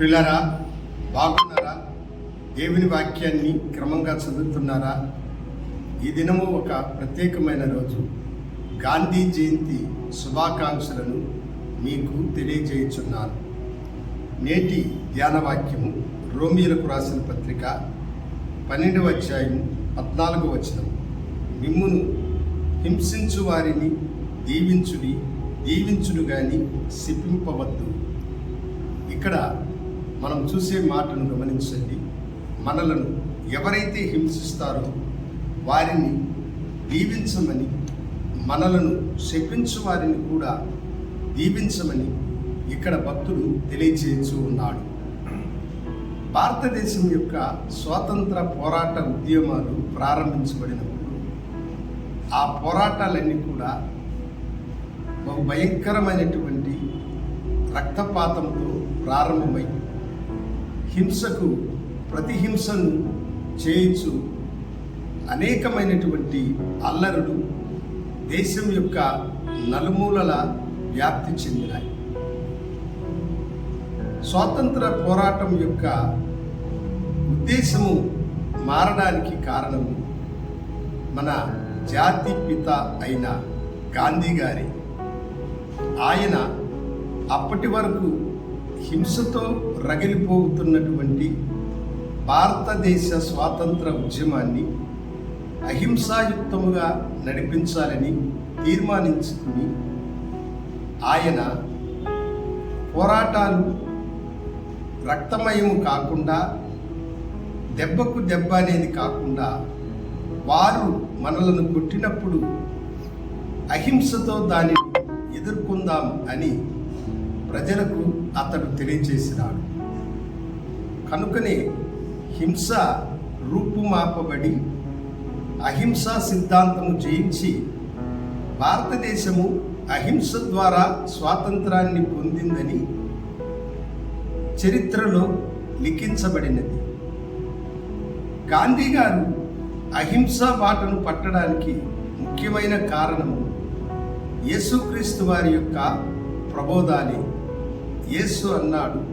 పిల్లరా బాగున్నారా? దేవుని వాక్యాన్ని క్రమంగా చదువుతున్నారా? ఈ దినము ఒక ప్రత్యేకమైన రోజు. గాంధీ జయంతి శుభాకాంక్షలను మీకు తెలియజేయుచున్నాను. నేటి ధ్యాన వాక్యము రోమిలకు రాసిన పత్రిక పన్నెండవ అధ్యాయం పద్నాలుగు వచనం. మిమ్మును హింసించు వారిని దీవించుడి దీవించుడు కానీ శిపింపవద్దు. ఇక్కడ మనం చూసే మాటను గమనించండి. మనలను ఎవరైతే హింసిస్తారో వారిని దీవించమని మనలను శపించు వారిని కూడా దీవించమని ఇక్కడ భక్తుడు తెలియచేయచ్చు ఉన్నాడు. భారతదేశం యొక్క స్వాతంత్ర పోరాట ఉద్యమాలు ప్రారంభించబడినప్పుడు ఆ పోరాటాలన్నీ కూడా బహు భయంకరమైనటువంటి రక్తపాతంతో ప్రారంభమై హింసకు ప్రతిహింసను చేయించు అనేకమైనటువంటి అల్లరులు దేశం యొక్క నలుమూలల వ్యాప్తి చెందినాయి. స్వాతంత్ర పోరాటం యొక్క ఉద్దేశము మారడానికి కారణము మన జాతి పిత అయిన గాంధీ గారి. ఆయన అప్పటి వరకు హింసతో రగిలిపోతున్నటువంటి భారతదేశ స్వాతంత్ర ఉద్యమాన్ని అహింసాయుక్తముగా నడిపించాలని తీర్మానించుకుని ఆయన పోరాటాలు రక్తమయము కాకుండా దెబ్బకు దెబ్బ అనేది కాకుండా వారు మనలను కొట్టినప్పుడు అహింసతో దానిని ఎదుర్కొందాం అని ప్రజలకు అతడు తెలియజేసినాడు. కనుకనే హింస రూపుమాపబడి అహింసా సిద్ధాంతము జయించి భారతదేశము అహింస ద్వారా స్వాతంత్రాన్ని పొందిందని చరిత్రలో లిఖించబడినది. గాంధీ గారు అహింసా బాటను పట్టడానికి ముఖ్యమైన కారణము యేసుక్రీస్తు వారి యొక్క ప్రబోధాలే. యేసు అన్నాడు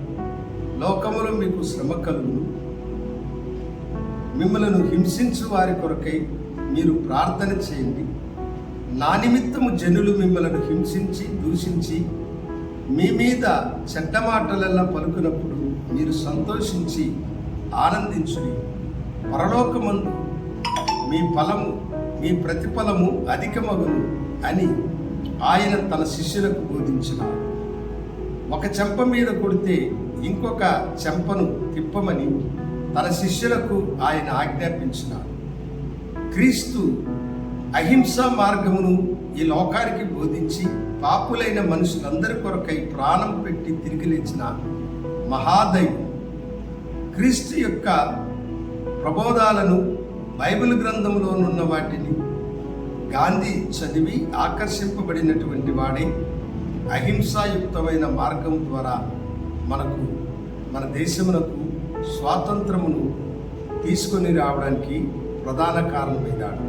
లోకములో మీకు శ్రమ కలుగును. మిమ్మలను హింసించు వారి కొరకై మీరు ప్రార్థన చేయండి. నా నిమిత్తము జనులు మిమ్మలను హింసించి దూషించి మీ మీద చెడ్డ మాటలల్లా పలుకునప్పుడు మీరు సంతోషించి ఆనందించుని పరలోకమందు మీ ఫలము మీ ప్రతిఫలము అధికమగును అని ఆయన తన శిష్యులకు బోధించిన ఒక చెంప మీద కొడితే ఇంకొక చెంపను తిప్పమని తన శిష్యులకు ఆయన ఆజ్ఞాపించినాడు. క్రీస్తు అహింసా మార్గమును ఈ లోకానికి బోధించి పాపులైన మనుషులందరి కొరకై ప్రాణం పెట్టి తిరిగి లేచిన మహాదైవం. క్రీస్తు యొక్క ప్రబోధాలను బైబిల్ గ్రంథంలోనున్న వాటిని గాంధీ చదివి ఆకర్షింపబడినటువంటి వాడే అహింసాయుక్తమైన మార్గం ద్వారా మనకు మన దేశమునకు స్వాతంత్రమును తీసుకొని రావడానికి ప్రధాన కారణమైనాడు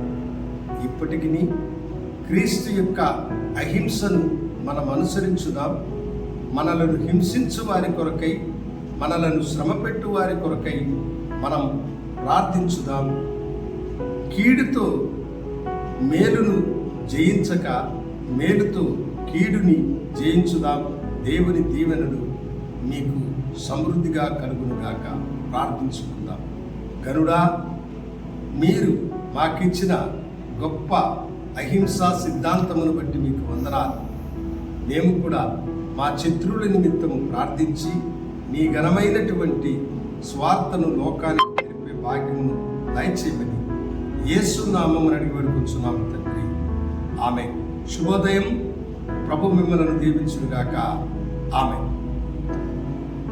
ఇప్పటికీ క్రీస్తు యొక్క అహింసను మనం అనుసరించుదాం. మనలను హింసించు వారి కొరకై మనలను శ్రమపెట్టు వారి కొరకై మనం ప్రార్థించుదాం. కీడుతో మేలును జయించక మేలుతో కీడుని జయించుదాం. దేవుని దీవెనలు మీకు సమృద్ధిగా కలుగునుగాక ప్రార్థించుకుందాం. గరుడా మీరు మాకిచ్చిన గొప్ప అహింసా సిద్ధాంతమును బట్టి మీకు వందనాలు. మేము కూడా మా శత్రువుల నిమిత్తము ప్రార్థించి నీ ఘనమైనటువంటి స్వార్థను లోకానికి తెలిపే భాగ్యమును దయచేయమని యేసు నామమును అడిగి వేడుకొంచున్నాము తండ్రి. ఆమె శుభోదయం. ప్రభు మిమ్మలను దీవించుగాక ఆమె